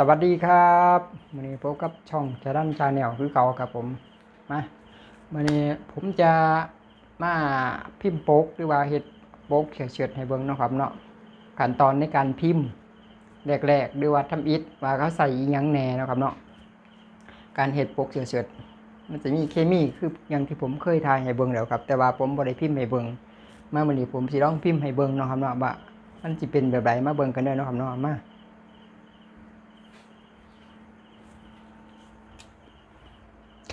สวัสดีครับวันนี้พบกับช่องจะดันชาแนลคือเก่าครับผมมาวันนี้ผมจะมาพิมพ์โป๊กหรือว่าเฮ็ดโป๊กเฉียดๆให้เบิ่งนะครับเนาะขั้นตอนในการพิมพ์แรกๆหรือว่าทำอิฐว่าเขาใส่ยังแน่นะครับเนาะการเฮ็ดโป๊กเฉียดๆมันจะมีเคมีคืออย่างที่ผมเคยทายให้เบิ่งแล้วครับ แต่ว่าผมบ่ได้พิมพ์ให้เบิ่งมาวันนี้ผมสิลองพิมพ์ให้เบิ่งนะครับเนาะว่ามันสิเป็นแบบใดมาเบิ่งกันเด้อนะครับเนาะมา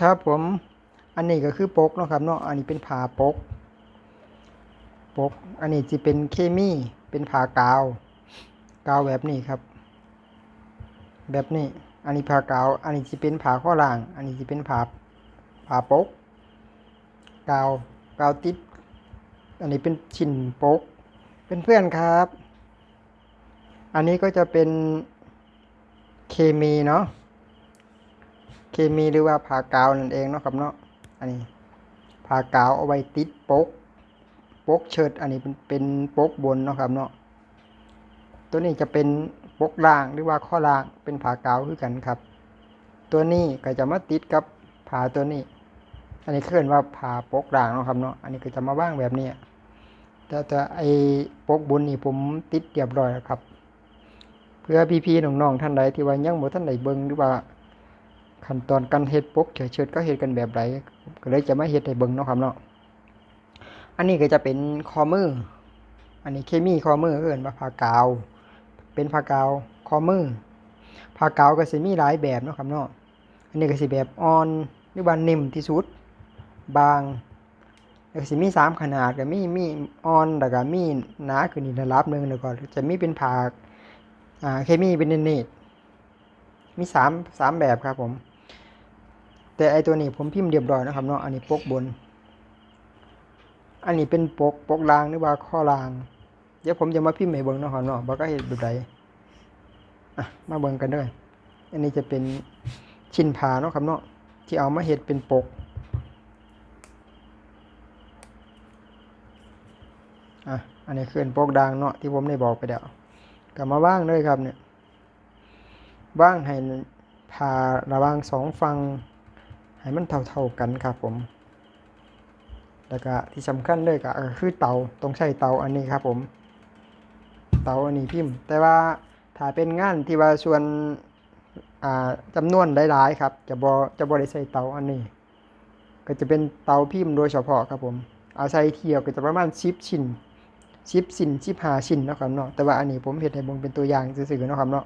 ครับผมอันนี้ก็คือปกเนาะครับเนาะอันนี้เป็นผ่าปก ปก อันนี้จะเป็นเคมีเป็นผ่ากาว กาวแบบนี้ครับ แบบนี้ อันนี้ผ่ากาว อันนี้จะเป็นผ่าข้อล่าง อันนี้จะเป็นผ่าผ่าปก กาวกาวติด อันนี้เป็นชิ้นปก เป็นเพื่อนครับ อันนี้ก็จะเป็นเคมีเนาะ เคมีหรือว่าผ่ากาวนั่นเองเนาะครับเนาะอันนี้ผ่ากาวเอาไว้ติดปกปกเชิดอันนี้เป็นเป็นปกบนเนาะครับเนาะตัวนี้จะเป็นปกล่างหรือว่าข้อล่างเป็นผ่ากาวคือกันครับ ตัวนี้ก็จะมาติดกับผ่าตัวนี้ อันนี้เคลื่อนว่าผ่าปกล่างเนาะครับเนาะอันนี้ก็จะมาว่างแบบนี้แต่แต่ไอ้ปกบนนี่ผมติดเรียบร้อยแล้วครับ เพื่อพี่ๆน้องๆท่านใดที่ว่ายังบ่ท่านใดเบิ่งหรือว่า ขั้นตอนการเฮ็ดปกเฉยเชิดก็เฮ็ดกันแบบไรก็เลยจะไมาเฮ็ดให้เบิ่งเนาะครับเนาะอันนี้ก็จะเป็นคอมืออันนี้เคมีคอมือเอิ้นว่าผ้ากาว เป็นผ้ากาวคอมือผ้ากาวก็สิมีหลายแบบเนาะครับเนาะอันนี้ก็สิแบบอ่อนหรือว่านิ่มที่สุด บางแล้วก็สิมีสามขนาดก็มีมีอ่อนแล้วก็มีหนาขึ้นอีกระดับหนึงแล้วก็จะมีเป็นผ้าอ่าเคมีเป็นเนตมีสามสามแบบครับผม แต่ไอตัวนี้ผมพิมพ์เรียบร้อยนะครับเนาะอันนี้ปกบน อันนี้เป็นปกปกลางหรือว่าข้อลาง เดี๋ยวผมจะมาพิมพ์ให้เบิ่งนะครับเนาะว่าก็เห็นแบบใดอะมาเบิ่งกันด้วยอันนี้จะเป็นชิ้นผาเนาะครับเนาะที่เอามาเฮ็ดเป็นปกอะอันนี้คือปกดางเนาะที่ผมได้บอกไปแล้วก็มาว่างเลยครับเนี่ยว่างให้ผ่าระว่างสองฝั่ง ให้มันเท่าๆกันครับผม แล้วก็ที่สำคัญเลยก็คือเตาต้องใช้เตาอันนี้ครับผม เตาอันนี้พิมพ์ แต่ว่าถ้าเป็นงานที่ว่าส่วนอ่าจำนวนหลายๆครับ จะบอจะบอได้ใส่เตาอันนี้ ก็จะเป็นเตาพิมพ์โดยเฉพาะครับผม เอาใส่เที่ยวก็จะประมาณ10ชิ้น10ชิ้น15ชิ้นนะครับเนาะ แต่ว่าอันนี้ผมเฮ็ดให้บงเป็นตัวอย่างซื่อๆนะครับเนาะ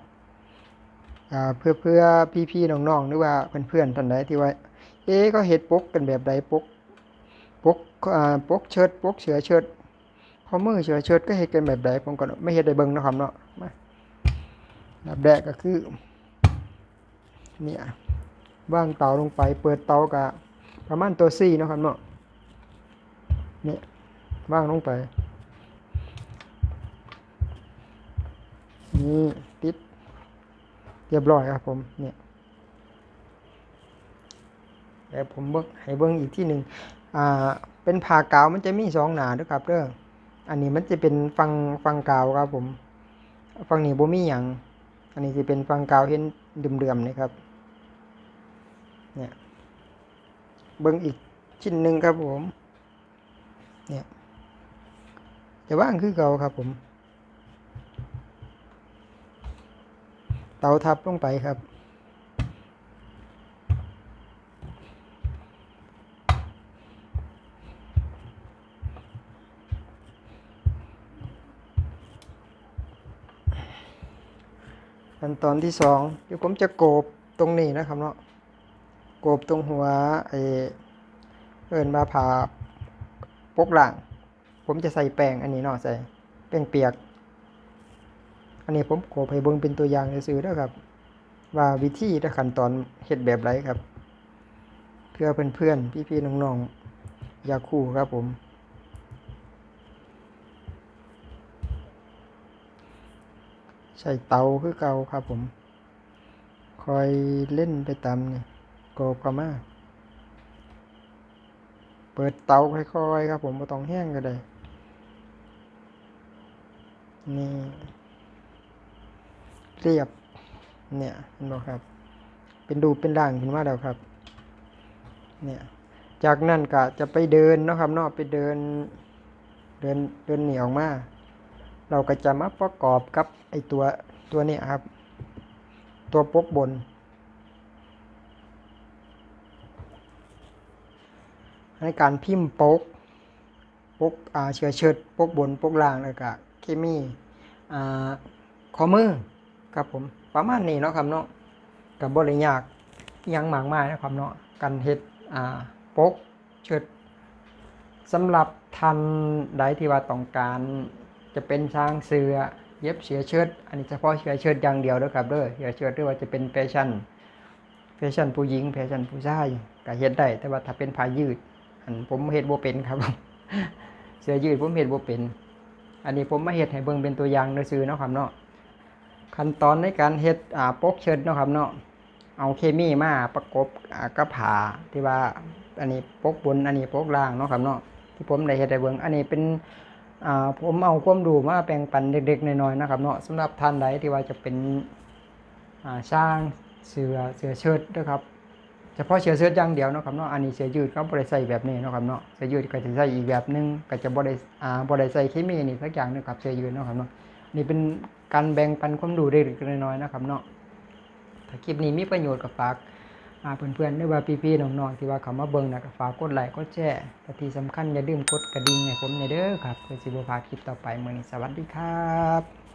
เพื่อเพื่อพี่ๆน้องๆหรือว่าเพื่อนๆท่านใดที่ว่า เอ๊ก็เฮ็ดปกกันแบบใดปกปกอ่าปกเชิดปกเสือเชิดข้อมือเสือเชิดก็เฮ็ดกันแบบใดผมก็ไม่เฮ็ดได้เบิ่งนะครับเนาะมาดับแรกก็คือเนี่ยว่างเตาลงไปเปิดเตาก็ประมาณตัว4เนะครับเนาะเนี่ยว่างลงไปนี่ติดเรียบร้อยครับผมเนี่ย เดี๋ยวผมเบิ้งให้เบิ้งอีกที่หนึ่งอ่าเป็นผ่ากาวมันจะมีสองหนาด้วยครับเด้ออันนี้มันจะเป็นฟังฟังกาวครับผมฟังนี้บ่มีอย่างอันนี้จะเป็นฟังกาวเห็นเดือมๆนี่ครับเนี่ยเบิ้งอีกชิ้นหนึ่งครับผมเนี่ยจะว่างคือเก่าครับผม เตาทับลงไปครับ ขั้นตอนที่สองเดี๋ยวผมจะโกบตรงนี้นะครับเนาะโกบตรงหัวไอเอินมาผ่าปกหลังผมจะใส่แป้งอันนี้เนาะใส่แป้งเปียก อันนี้ผมโกบให้เบิ่งเป็นตัวอย่างซื่อๆนะครับ ว่าวิธีและขั้นตอนเฮ็ดแบบไรครับ เพื่อเพื่อนๆพี่ๆน้องๆอยากคู่ครับผม ใช้เตาคือเก่าครับผม คอยเล่นไปตามนี่โกก็มาเปิดเตาค่อยๆครับผมไม่ต้องแห้งก็ได้ นี่ เรียบ เนี่ยเห็นบ่ครับ เป็นรูเป็นร่างขึ้นมาแล้วครับ เนี่ย จากนั้นก็จะไปเดินนะครับเนาะไปเดิน เดินเดินเหนียวมา เราก็จะมาประกอบกับไอตัวตัวนี้ครับ ตัวปกบนในการพิมพ์ปกปกอ่าเชือเชิดปกบนปกล่างแล้วก็เคมีอ่าข้อมือครับผมประมาณนี้เนาะครับเนาะกับบริยากยังหมากมายนะครับเนาะการเฮ็ดอ่าปกเชิดสำหรับทันใดที่ว่าต้องการ จะเป็นช้างเสือเย็บเสือเชิดอันนี้เฉพาะเสือเชิดอย่างเดียวเด้อครับเด้อเสือเชิดหรือว่าจะเป็นแฟชั่นแฟชั่นผู้หญิงแฟชั่นผู้ชายก็เฮ็ดได้ แต่ว่าถ้าเป็นผ้ายืด อันผมเฮ็ดบ่เป็นครับ เสื้อยืดผมเฮ็ดบ่เป็น อันนี้ผมมาเฮ็ดให้เบิ่งเป็นตัวอย่างซื่อเนาะครับเนาะขั้นตอนในการเฮ็ดอ่าปกเชิดเนาะครับเนาะเอาเคมีมาประกบอ่ากับผ้าที่ว่าอันนี้ปกบนอันนี้ปกล่างเนาะครับเนาะที่ผมได้เฮ็ดให้เบิ่งอันนี้เป็น ผมเอาความรู้มาแบ่งปันเด็กๆน้อยๆนะครับเนาะสำหรับท่านใดที่ว่าจะเป็นช่างเสือเสือเชิดนะครับเฉพาะเสื้อเชิ้ตอย่างเดียวนะครับเนาะอันนี้เสื้อยืดเขาบ่ได้ใส่แบบนี้นะครับเนาะเสื้อยืดก็จะใส่อีกแบบหนึงก็จะบ่ได้อ่าบ่ได้ใส่เคมีนี่สักอย่างนึงครับเสื้อยืดนะครับเนาะนี่เป็นการแบ่งปันความรู้เล็กๆน้อยๆนะครับเนาะถ้าคลิปนี้มีประโยชน์ก็ฝากาเพื่อนๆหรือว่าพี่ๆน้องๆที่ว่าเขามาเบิ่งนะก็ฝากกดไลค์กดแชร์และที่สำคัญอย่าลืมกดกระดิ่งให้ผมเนี่าเด้อครับเพื่อสิบ่พาคลิปต่อไปเมื่อนี้สวัสดีครับ